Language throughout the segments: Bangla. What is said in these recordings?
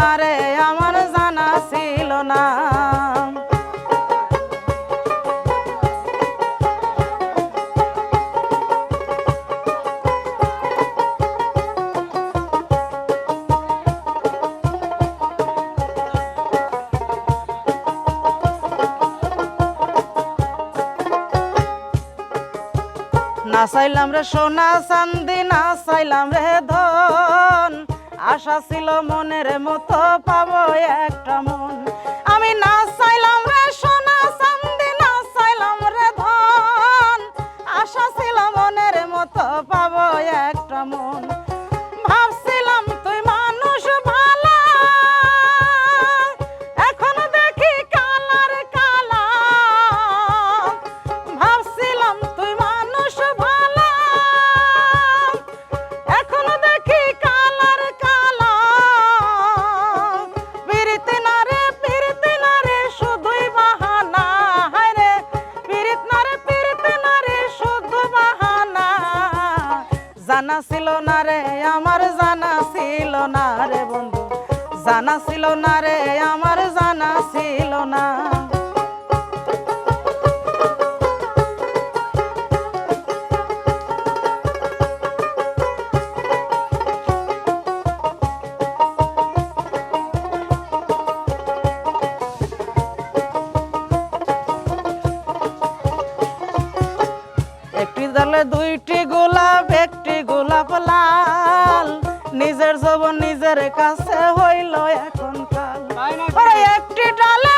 না রে, আমার জানা ছিল না। না চাইলাম রে সোনা চান্দি, না চাইলাম রে ধন। আশা ছিল মনের মতো পাবো একটা মন। আমি না চাইলাম রে সোনা চান্দি, না চাইলাম রে ধন। আশা ছিল মনের মতো পাবো একটা মন। জানা ছিল না রে, আমার জানা ছিল না রে বন্ধু। জানা ছিল না রে, আমার জানা দলে দুইটি গোলাপ একটি গোলাপ লাল। নিজের জবন নিজের কাছে হইল এখন কাল একটি ডালে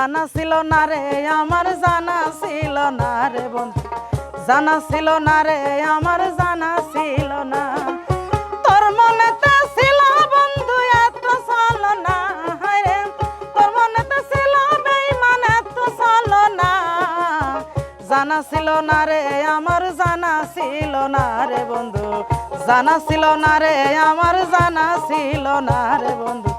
জানা ছিল না রে, আমার জানা ছিল না রে বন্ধু। জানা ছিল না রে, আমার জানা ছিল না। তোর মনেতে ছিল বন্ধু, এত চল না। রে, তোর ছিল এত চল না। জানা ছিল না রে, আমার জানা ছিল না রে বন্ধু। জানা ছিল না রে, আমার জানা ছিল না রে বন্ধু।